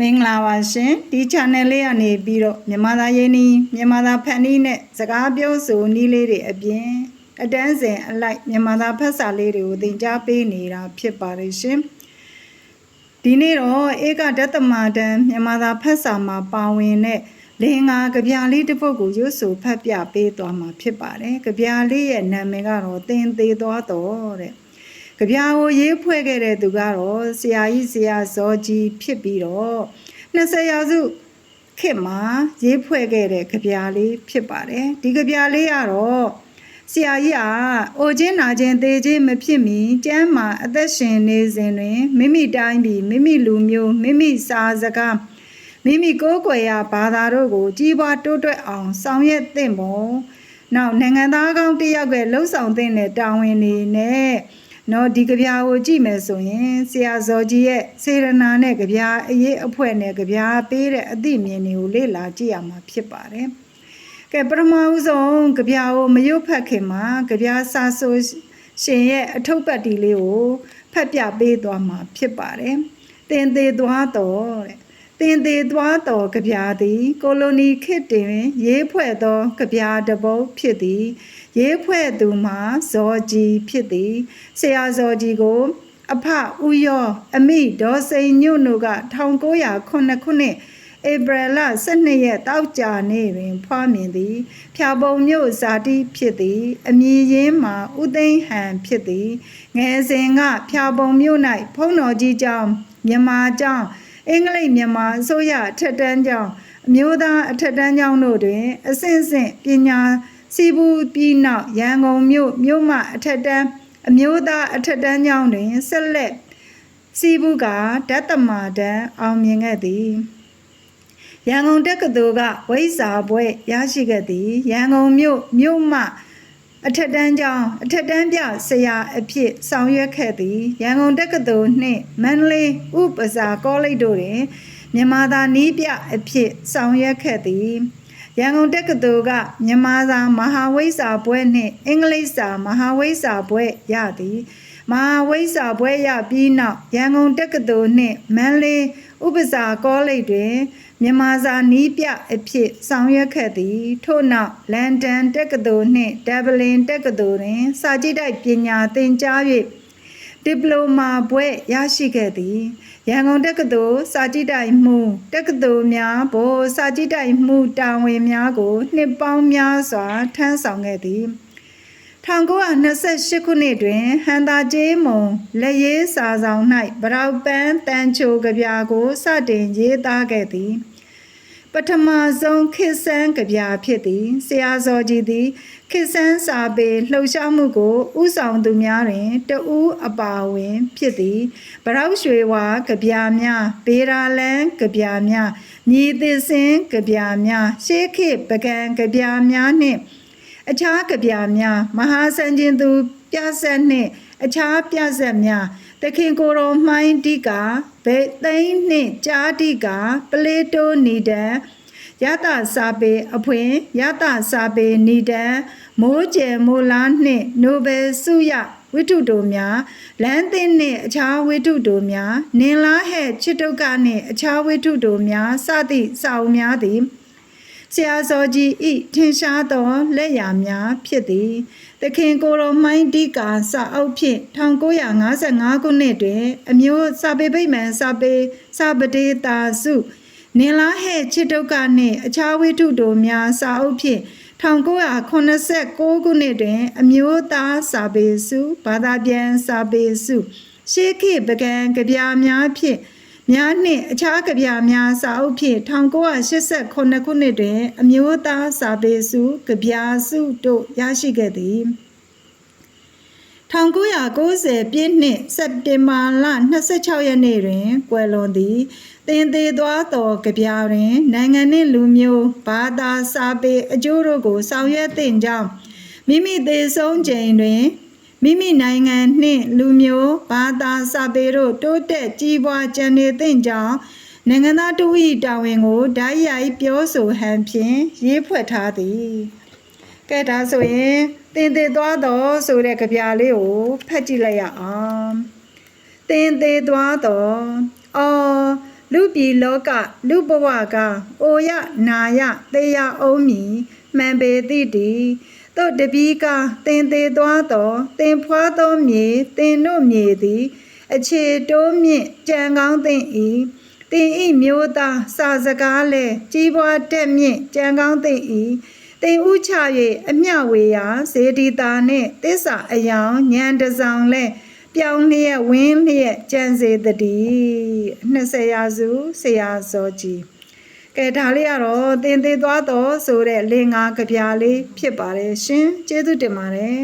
မင်္ဂလာပါရှင်ဒီ channel လေးကနေပြီးတော့မြန်မာသားရင်းနှီးမြန်မာသားဖန်နီးနဲ့စကားပြောဆိုနည်းလေးတွေအပြင်အတန်းစဉ်အလိုက်မြန်မာသားဖတ်စာလေးတွေကိုသင်ကြားပေးနေတာဖြစ်ပါတယ်ရှင်ဒီနေ့တော့ဧကဒသမတန်မြန်မာသားဖတ်စာမှာပါဝင်တဲ့လင်္ကာကြပြလေးတစ်ပုဒ်ကိုရွတ်ဆိုဖတ်ပြပေးသွားမှာဖြစ်ပါတယ်ကြပြလေးရဲ့နာမည်ကတော့သင်သေးသွားတော့တဲ့ ကြပြာကိုရေးဖွဲ့ခဲ့တဲ့သူကတော့ဆရာကြီးဆရာဇောကြီးဖြစ်ပြီးတော့20ရာစုခေတ်မှာရေးဖွဲ့ခဲ့တဲ့ကြပြာလေးဖြစ်ပါတယ်ဒီကြပြာလေးကတော့ဆရာကြီးကအိုချင်းနာချင်းသေချင်းမဖြစ်မီကျမ်းမာအသက်ရှင်နေစဉ်တွင်မိမိတိုင်းပြည်မိမိလူမျိုးမိမိစာစကားမိမိကိုယ်ကွယ်ရာဘာသာတို့ကို ကြီးပွားတိုးတက်အောင်ဆောင်ရွက်သင့်ပုံနောက်နိုင်ငံသားကောင်းတစ်ယောက်ကလှုပ်ဆောင်သင့်တဲ့တာဝန်တွေနဲ့ နော်ဒီကြပြာကိုကြည့်မယ်ဆိုရင်ဆရာဇော်ကြီးရဲ့စေရနာနဲ့ကြပြာအရေးအဖွဲ့နဲ့ကြပြာပေးတဲ့အသည့်မြင်တွေကိုလေ့လာကြည့်ရမှာဖြစ်ပါတယ်။ကဲပထမဦးဆုံးကြပြာကိုမရွတ်ဖတ်ခင်မှာကြပြာစာဆိုရှင်ရဲ့အထုပ်ပတ်တီလေးကိုဖတ်ပြပေးသွားမှာဖြစ်ပါတယ်။တင်သေးသွားတော့တဲ့တင်သေးသွားတော်ကြပြာသည် ကိုလိုနီခေတ်တွင် ရေးဖွဲ့သောကြပြာတစ်ပုဒ်ဖြစ်သည် ရေးဖွဲ့သူမှာဇော်ကြီးဖြစ်သည်ဆရာဇော်ကြီးကို အဖဦးရောအမိဒေါ်စိန်ညွန့်တို့က1909ခုနှစ်ဧပြီလ12ရက်တောက်ကြနေ့တွင်ဖွားမြင်သည်ဖြာပုံမြို့ဇာတိဖြစ်သည် အမည်ရင်းမှာဥသိမ်းဟန်ဖြစ်သည်ငယ်စဉ်ကဖြာပုံမြို့၌ဖုံးတော်ကြီးကျောင်းမြန်မာကျောင်းအင်္ဂလိပ်မြန်မာအစိုးရအထက်တန်းကျောင်းအမျိုးသားအထက်တန်းကျောင်းတို့တွင် အဆင့်ဆင့်ပညာ စီဘူးပြီးနောက်ရန်ကုန်မြို့မြို့မှအထက်တန်းအမျိုးသားအထက်တန်းကျောင်းတွင်ဆက်လက်စီဘူးကဓာတ်တမာတန်းအောင်မြင်ခဲ့သည်ရန်ကုန်တက္ကသိုလ်ကဝိဇာဘွဲ့ရရှိခဲ့သည်ရန်ကုန်မြို့မြို့မှအထက်တန်းကျောင်းအထက်တန်းပြဆရာအဖြစ်ဆောင်ရွက်ခဲ့သည်ရန်ကုန်တက္ကသိုလ်နှင့်မန္တလေးဥပစာကောလိပ်တို့တွင်မြန်မာသာနီးပြအဖြစ်ဆောင်ရွက်ခဲ့သည် ရန်ကုန်တက္ကသိုလ်ကမြန်မာစာမဟာဝိဇ္ဇာဘွဲ့နှင့်အင်္ဂလိပ်စာမဟာဝိဇ္ဇာဘွဲ့ရသည်မဟာဝိဇ္ဇာဘွဲ့ရပြီးနောက်ရန်ကုန်တက္ကသိုလ်နှင့်မန္တလေးဥပစာကောလိပ်တွင်မြန်မာစာနီးပြအဖြစ်ဆောင်ရွက်ခဲ့သည်ထို့နောက်လန်ဒန်တက္ကသိုလ်နှင့်ဒဗလင်တက္ကသိုလ်တွင်စာကြည့်တိုက်ပညာသင်ကြား၍ ဒီပလိုမာဘွဲ့ရရှိခဲ့သည်ရန်ကုန်တက္ကသိုလ်စာကြည့်တိုက်မှုတက္ကသိုလ်များဘို့စာကြည့်တိုက်မှုတာဝန်များကိုနှစ်ပေါင်းများစွာထမ်းဆောင်ခဲ့သည်1928ခုနှစ်တွင်ဟန်သာကျေးမုံလက်ရေးစာဆောင်၌ဗရောက်ပန်းတန်ချိုကြပြာကိုစတင်ရေးသားခဲ့သည် ပထမဆုံးခေတ်ဆန်းကြပြဖြစ်သည်ဆရာဇော်ကြီးသည်ခေတ်ဆန်းစာပေလှုပ်ရှားမှုကိုဥဆောင်သူများတွင်တဦးအပါဝင်ဖြစ်သည်ဗရောက်ရွှေဝါကြပြများဘေရာလန်းကြပြများညီသစ်စင်ကြပြများရှေးခေတ်ပကံကြပြများနှင့်အခြားကြပြများမဟာစံကျင်သူပြဆက်နှင့်အခြားပြဆက်များ တခင်ကိုယ်တော်မှိုင်းတိကဘဲသိန်းနှင့်ကြားတိကပလေတိုနီဒန်ယတစာပေအဖွင့်ယတစာပေနီဒန်မိုးကျယ်မိုးလားနှင့်နိုဘယ်ဆုရဝိတုတို့များလမ်းသင်းနှင့်အခြားဝိတုတို့များနင်လားဟဲ့ချစ်တုကနှင့်အခြားဝိတုတို့များစသည့်စာအုပ်များသည် ဆရာဇော်ကြီးဤထင်ရှားသောလက်ရာများဖြစ်သည်။သခင်ကိုရောမိုင်းဒီကာစာအုပ်ဖြင့်1955ခုနှစ်တွင် အမျိုးစာပေပိမှန်စာပေစာပဒေတာစုနင်လားဟဲ့ချစ်တုကနှင့်အခြားဝိထုတို့များစာအုပ်ဖြင့်1986ခုနှစ်တွင် အမျိုးသားစာပေစုဘာသာပြန်စာပေစုရှေးခေတ်ပကံကြပြများဖြင့် များနှင့်အခြားကြပြများစာအုပ်ဖြင့်1989ခုနှစ်တွင် အမျိုးသားစာပေစုကြပြစုတို့ရရှိခဲ့သည်1990ပြည့်နှစ်စက်တင်ဘာလ26ရက်နေ့တွင်ကွယ်လွန်သည်တင်သေးသွားသောကြပြတွင် နိုင်ငံနှင့်လူမျိုးဘာသာစာပေအကျိုးတို့ကိုဆောင်ရွက်သင့်ကြောင်းမိမိသေးဆုံးချိန်တွင် မိမိနိုင်ငံနှင့်လူမျိုးဘာသာစာပေတို့တိုးတက်ကြီးပွားကျန်နေသင့်ကြောင်းနိုင်ငံသားတူ၏တာဝန်ကိုဓာတ်ရိုက်ပြောဆိုဟန်ဖြင့်ရေးဖွဲ့ထားသည်ကဲဒါဆိုရင်တင်သေးသွားတော့ဆိုတဲ့ကြပြလေးကိုဖတ်ကြည့်လိုက်ရအောင်တင်သေးသွားတော့အော်လူပြည်လောကလူဘဝကအိုရနာယသေယအောင်မီ မှန်ပေတိတိတို့တပီးကတင်သေးသွားတော်တင်ဖွာသောမြေတင်တို့မြေသည် အခြေတိုးမြင့်ကြံကောင်းသိမ့်ဤတင်ဤမျိုးသားစာစကားလဲကြီးပွားတက်မြင့်ကြံကောင်းသိမ့်ဤတင်ဥချ၍အမျှဝေရာဇေဒီတာနှင့်တစ္ဆာအယောင်ညံတစောင်လဲပြောင်းလျက်ဝင်းလျက်ကြံစေတည်း20ရာစုဆရာစောကြီး ကဲဒါလေးကတော့တင်သေးသွားတော့ဆိုတဲ့လင်္ကာကြပြားလေးဖြစ်ပါတယ်ရှင်ကျေးဇူးတင်ပါတယ်